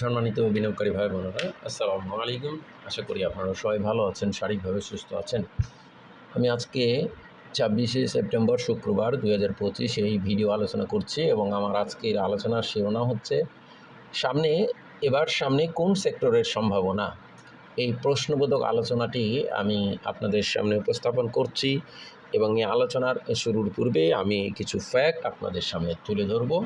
সম্মানিত বিনিয়োগকারী ভাই বোনেরা, আসসালামু আলাইকুম। আশা করি আপনারা সবাই ভালো আছেন, শারীরিকভাবে সুস্থ আছেন। আমি আজকে ছাব্বিশে সেপ্টেম্বর শুক্রবার দুই হাজার পঁচিশ এই ভিডিও আলোচনা করছি এবং আমার আজকের আলোচনার শিরোনাম হচ্ছে, সামনে, এবার সামনে কোন সেক্টরের সম্ভাবনা? এই প্রশ্নবোধক আলোচনাটি আমি আপনাদের সামনে উপস্থাপন করছি এবং এই আলোচনার শুরুর পূর্বে আমি কিছু ফ্যাক্ট আপনাদের সামনে তুলে ধরবো।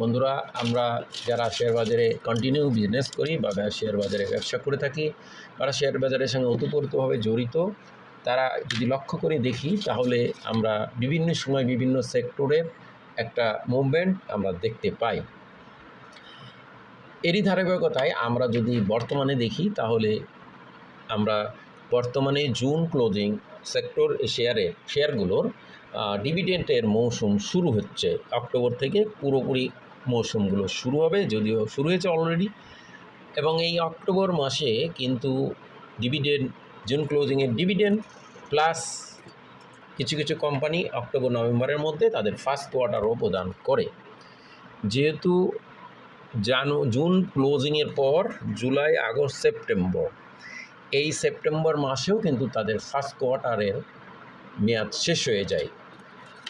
বন্ধুরা, আমরা যারা শেয়ার বাজারে কন্টিনিউ বিজনেস করি বা শেয়ার বাজারে ব্যবসা করে থাকি, তারা শেয়ার বাজারের সঙ্গে ওতপ্রোতভাবে জড়িত। তারা যদি লক্ষ্য করে দেখি, তাহলে আমরা বিভিন্ন সময় বিভিন্ন সেক্টরের একটা মুভমেন্ট আমরা দেখতে পাই। এরই ধারাবাহিকতায় আমরা যদি বর্তমানে দেখি, তাহলে আমরা বর্তমানে জুন ক্লোজিং সেক্টর শেয়ারের শেয়ারগুলোর ডিভিডেন্টের মৌসুম শুরু হচ্ছে। অক্টোবর থেকে পুরোপুরি মৌসুমগুলো শুরু হবে, যদিও শুরু হয়েছে অলরেডি এবং এই অক্টোবর মাসে কিন্তু ডিভিডেন্ড জুন ক্লোজিংয়ের ডিভিডেন্ড প্লাস কিছু কিছু কোম্পানি অক্টোবর, নভেম্বরের মধ্যে তাদের ফার্স্ট কোয়ার্টারও প্রদান করে। যেহেতু জানু জুন ক্লোজিংয়ের পর জুলাই আগস্ট সেপ্টেম্বর এই সেপ্টেম্বর মাসেও কিন্তু তাদের ফার্স্ট কোয়ার্টারের মেয়াদ শেষ হয়ে যায়।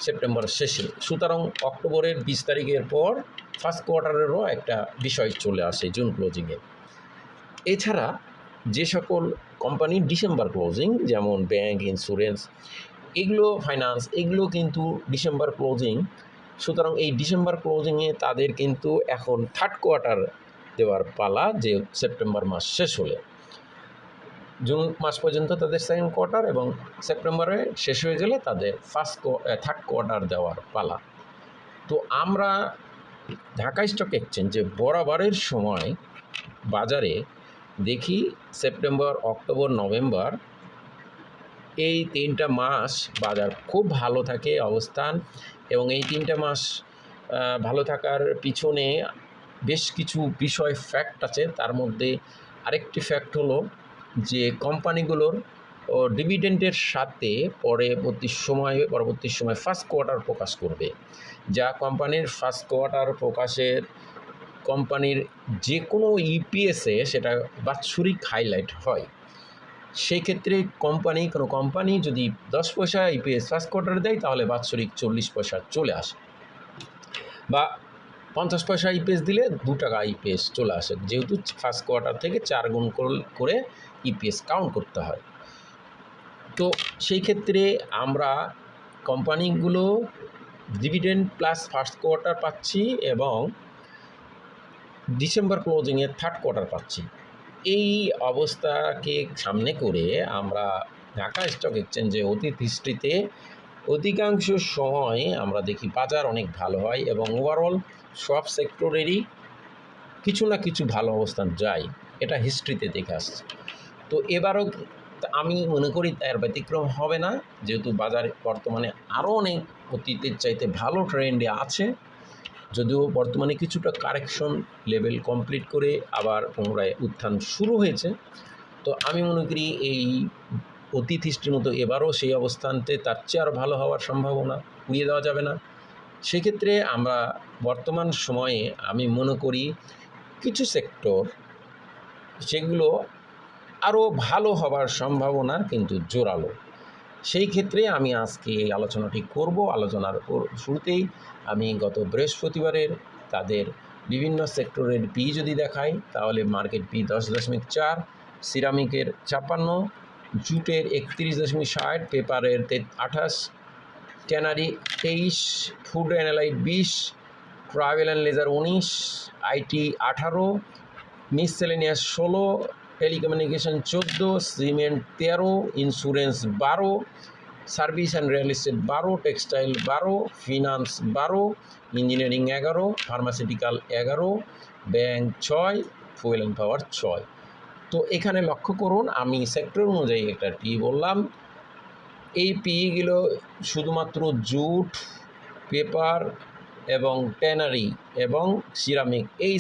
সেপ্টেম্বর শেষে। সুতরাং অক্টোবরের বিশ তারিখের পর ফার্স্ট কোয়ার্টারেরও একটা বিষয় চলে আসে জুন ক্লোজিংয়ে এছাড়া যে সকল কোম্পানি ডিসেম্বর ক্লোজিং যেমন ব্যাংক ইন্স্যুরেন্স এগুলো ফাইন্যান্স এগুলো কিন্তু ডিসেম্বর ক্লোজিং সুতরাং এই ডিসেম্বর ক্লোজিংয়ে তাদের কিন্তু এখন থার্ড কোয়ার্টার দেওয়ার পালা যে সেপ্টেম্বর মাস শেষ হলে। জুন মাস পর্যন্ত তাদের সেকেন্ড কোয়ার্টার এবং সেপ্টেম্বরে শেষ হয়ে গেলে তাদের ফার্স্ট থার্ড কোয়ার্টার দেওয়ার পালা। তো আমরা ঢাকা স্টক এক্সচেঞ্জে বরাবরের সময় বাজারে দেখি সেপ্টেম্বর, অক্টোবর, নভেম্বর এই তিনটা মাস বাজার খুব ভালো থাকে অবস্থান এবং এই তিনটা মাস ভালো থাকার পিছনে বেশ কিছু বিষয় ফ্যাক্ট আছে। তার মধ্যে আরেকটি ফ্যাক্ট হলো যে কোম্পানিগুলোর ডিভিডেন্টের সাথে পরবর্তী সময় পরবর্তী সময় ফার্স্ট কোয়ার্টার প্রকাশ করবে। যা কোম্পানির ফার্স্ট কোয়ার্টার প্রকাশের কোম্পানির যে কোনো ইপিএসে সেটা বাৎসরিক হাইলাইট হয়। সেই ক্ষেত্রে কোম্পানি, কোনো কোম্পানি যদি দশ পয়সা ইপিএস ফার্স্ট কোয়ার্টারে দেয়, তাহলে বাৎসরিক চল্লিশ পয়সা চলে আসে। বা পঞ্চাশ পয়সা ইপিএস দিলে দু টাকা ইপিএস চলে আসে। যেহেতু ফার্স্ট কোয়ার্টার থেকে চার গুণ করে ইপিএস কাউন্ট করতে হয়। তো সেই ক্ষেত্রে আমরা কোম্পানিগুলো ডিভিডেন্ড প্লাস ফার্স্ট কোয়ার্টার পাচ্ছি এবং ডিসেম্বর ক্লোজিংয়ে থার্ড কোয়ার্টার পাচ্ছি। এই অবস্থাকে সামনে করে আমরা ঢাকা স্টক এক্সচেঞ্জে অতীত হিস্ট্রিতে অধিকাংশ সময় আমরা দেখি বাজার অনেক ভালো হয় এবং ওভারঅল সব সেক্টরেরই কিছু না কিছু ভালো অবস্থান যায়। এটা হিস্ট্রিতে দেখে আসছে। তো এবারও আমি মনে করি তার ব্যতিক্রম হবে না। যেহেতু বাজার বর্তমানে আরও অনেক অতীতের চাইতে ভালো ট্রেন্ডে আছে। যদিও বর্তমানে কিছুটা কারেকশন লেভেল কমপ্লিট করে আবার পুনরায় উত্থান শুরু হয়েছে। তো আমি মনে করি এই অতীত মতো এবারও সেই অবস্থানতে তার চেয়ে আরও ভালো হওয়ার সম্ভাবনা উড়িয়ে দেওয়া যাবে না। সেক্ষেত্রে আমরা বর্তমান সময়ে আমি মনে করি কিছু সেক্টর সেগুলো আরও ভালো হবার সম্ভাবনার কিন্তু জোরালো। সেই ক্ষেত্রে আমি আজকে এই আলোচনাটি করব। আলোচনার শুরুতেই আমি গত বৃহস্পতিবারের তাদের বিভিন্ন সেক্টরের পি যদি দেখাই, তাহলে মার্কেট পি দশ দশমিক চার, সিরামিকের ছাপ্পান্ন, জুটের একত্রিশ দশমিক ষাট, পেপারের তে আঠাশ, ট্যানারি তেইশ, ফুড অ্যানালাইট বিশ, ট্রাভেল অ্যান্ড লেজার উনিশ, আইটি আঠারো, মিসসেলেনিয়াস ষোলো টেলিকমিউনিকেশন চোদ্দ, সিমেন্ট তেরো ইন্স্যুরেন্স বারো সার্ভিস অ্যান্ড রিয়েল এস্টেট বারো টেক্সটাইল বারো ফিনান্স বারো ইঞ্জিনিয়ারিং এগারো ফার্মাসিউটিক্যাল এগারো ব্যাংক ছয় ফুয়েল অ্যান্ড পাওয়ার ছয়। তো এখানে লক্ষ্য করুন, আমি সেক্টর অনুযায়ী একটা টি বললাম। এই পিগুলো শুধুমাত্র জুট পেপার এবং ট্যানারি এবং সিরামিক এই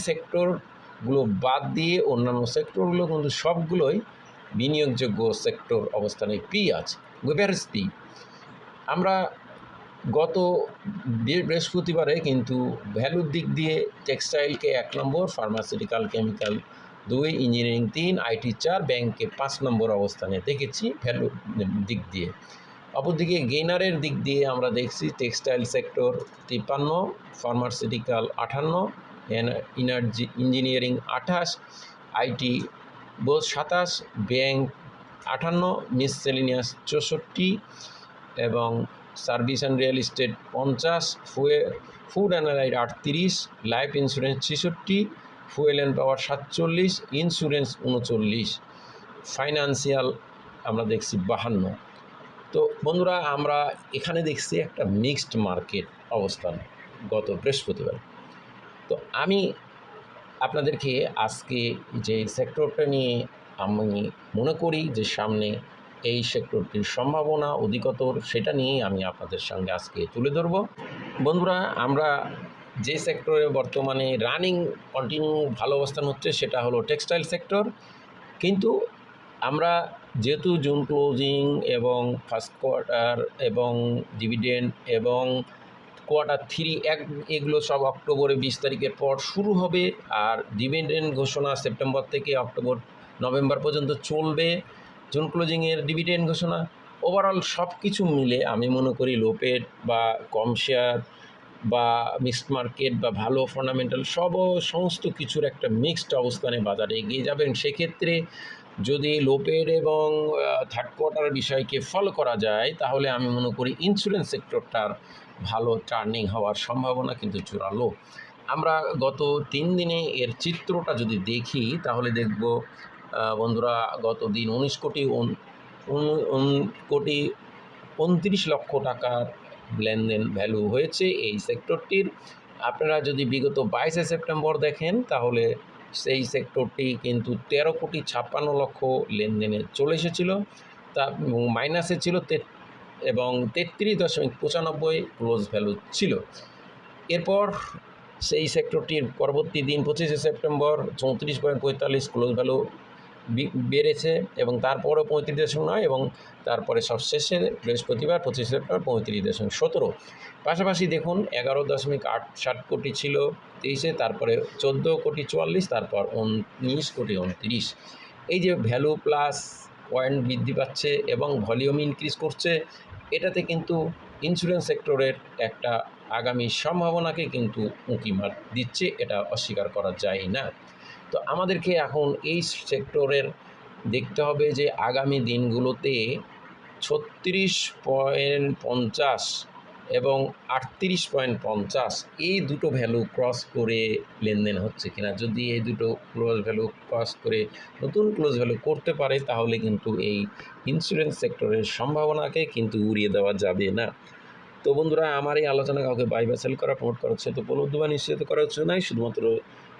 সেক্টরগুলো বাদ দিয়ে অন্যান্য সেক্টরগুলো কিন্তু সবগুলোই বিনিয়োগযোগ্য সেক্টর অবস্থানে পি আছে গোভেরস পি আমরা গত বৃহস্পতিবারে কিন্তু ভ্যালুর দিক দিয়ে টেক্সটাইলকে এক নম্বর ফার্মাসিউটিক্যাল কেমিক্যাল দুই ইঞ্জিনিয়ারিং তিন আইটি চার ব্যাংকে পাঁচ নম্বর অবস্থানে দেখেছি ভ্যালুর দিক দিয়ে। অপরদিকে গেইনারের দিক দিয়ে আমরা দেখছি টেক্সটাইল সেক্টর তিপ্পান্ন, ফার্মাসিউটিক্যাল আটান্ন এনার্জি ইঞ্জিনিয়ারিং আঠাশ, আইটি বোস সাতাশ, ব্যাংক আটান্ন মিসসেলিনিয়াস চৌষট্টি এবং সার্ভিস অ্যান্ড রিয়েল এস্টেট পঞ্চাশ, ফুয়ে ফুড অ্যান্ড লাইট আটত্রিশ, লাইফ ইন্স্যুরেন্স ছেষট্টি, ফুয়েল অ্যান্ড পাওয়ার সাতচল্লিশ, ইন্স্যুরেন্স উনচল্লিশ, ফাইন্যান্সিয়াল আমরা দেখছি বাহান্ন। তো বন্ধুরা, আমরা এখানে দেখছি একটা মিক্সড মার্কেট অবস্থান গত বৃহস্পতিবার। তো আমি আপনাদেরকে আজকে যে সেক্টরটা নিয়ে আমি মনে করি যে সামনে এই সেক্টরটির সম্ভাবনা অধিকতর, সেটা নিয়েই আমি আপনাদের সঙ্গে আজকে তুলে ধরব। বন্ধুরা, আমরা যে সেক্টরে বর্তমানে রানিং কন্টিনিউ ভালো অবস্থান হচ্ছে, সেটা হলো টেক্সটাইল সেক্টর কিন্তু আমরা যেহেতু জুন ক্লোজিং এবং ফার্স্ট কোয়ার্টার এবং ডিভিডেন্ড এবং কোয়ার্টার থ্রি এক, এগুলো সব অক্টোবরে বিশ তারিখের পর শুরু হবে আর ডিভিডেন্ড ঘোষণা সেপ্টেম্বর থেকে অক্টোবর নভেম্বর পর্যন্ত চলবে। জুন ক্লোজিংয়ের ডিভিডেন্ড ঘোষণা। ওভারঅল সব কিছু মিলে আমি মনে করি লোপেড বা কম শেয়ার বা মিক্সড মার্কেট বা ভালো ফান্ডামেন্টাল সব সমস্ত কিছুর একটা মিক্সড অবস্থানে বাজারে এগিয়ে যাবেন। সেক্ষেত্রে যদি লোপের এবং থার্ড কোয়ার্টার বিষয়কে ফলো করা যায়, তাহলে আমি মনে করি ইন্স্যুরেন্স সেক্টরটার ভালো টার্নিং হওয়ার সম্ভাবনা কিন্তু জোরালো। আমরা গত তিন দিনে এর চিত্রটা যদি দেখি, তাহলে দেখব বন্ধুরা গত দিন উনিশ কোটি কোটি উনত্রিশ লক্ষ টাকার লেনদেন ভ্যালু হয়েছে এই সেক্টরটির। আপনারা যদি বিগত বাইশে সেপ্টেম্বর দেখেন, তাহলে সেই সেক্টরটি কিন্তু তেরো কোটি ছাপ্পান্ন লক্ষ লেনদেনে চলে এসেছিল। তা মাইনাসে ছিল এবং তেত্রিশ দশমিক পঁচানব্বই ক্লোজ ভ্যালু ছিল। এরপর সেই সেক্টরটির পরবর্তী দিন পঁচিশে সেপ্টেম্বর চৌত্রিশ পয়েন্ট পঁয়তাল্লিশ ক্লোজ ভ্যালু বেড়েছে এবং তারপরেও পঁয়ত্রিশ দশমিক নয় এবং তারপরে সবশেষে বৃহস্পতিবার পঁচিশে সেপ্টেম্বর পঁয়ত্রিশ দশমিক সতেরো। পাশাপাশি দেখুন এগারো দশমিক আট ষাট কোটি ছিল তেইশে, তারপরে চোদ্দ কোটি চুয়াল্লিশ, তারপর উনিশ কোটি উনত্রিশ। এই যে ভ্যালু প্লাস পয়েন্ট বৃদ্ধি পাচ্ছে এবং ভলিউম ইনক্রিজ করছে, এটাতে কিন্তু ইন্স্যুরেন্স সেক্টরের একটা আগামী সম্ভাবনাকে কিন্তু উঁকি মার দিচ্ছে, এটা অস্বীকার করা যায় না। তো আমাদেরকে এখন এই সেক্টরের দেখতে হবে যে আগামী দিনগুলোতে ছত্রিশ পয়েন্ট পঞ্চাশ এবং আটত্রিশ পয়েন্ট পঞ্চাশ এই দুটো ভ্যালু ক্রস করে লেনদেন হচ্ছে কিনা। যদি এই দুটো ক্লোজ ভ্যালু ক্রস করে নতুন ক্লোজ ভ্যালু করতে পারে, তাহলে কিন্তু এই ইন্স্যুরেন্স সেক্টরের সম্ভাবনাকে কিন্তু উড়িয়ে দেওয়া যাবে না। তো বন্ধুরা, আমার এই আলোচনা কাউকে বাই বা সেল করা প্রমোট করা হচ্ছে তো উপলব্ধ বা নিশ্চিত করা হচ্ছে নাই শুধুমাত্র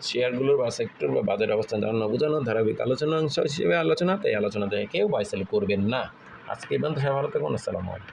শেয়ারগুলোর বা সেক্টর বা বাজার অবস্থান জানানো বোঝানো ধারাবাহিক আলোচনা অংশ হিসেবে আলোচনা, তাই আলোচনা থেকে কেউ বাইসেল করবেন না। আজকে এই পর্যন্ত, সবাই ভালো থাকুন, আসসালামু আলাইকুম।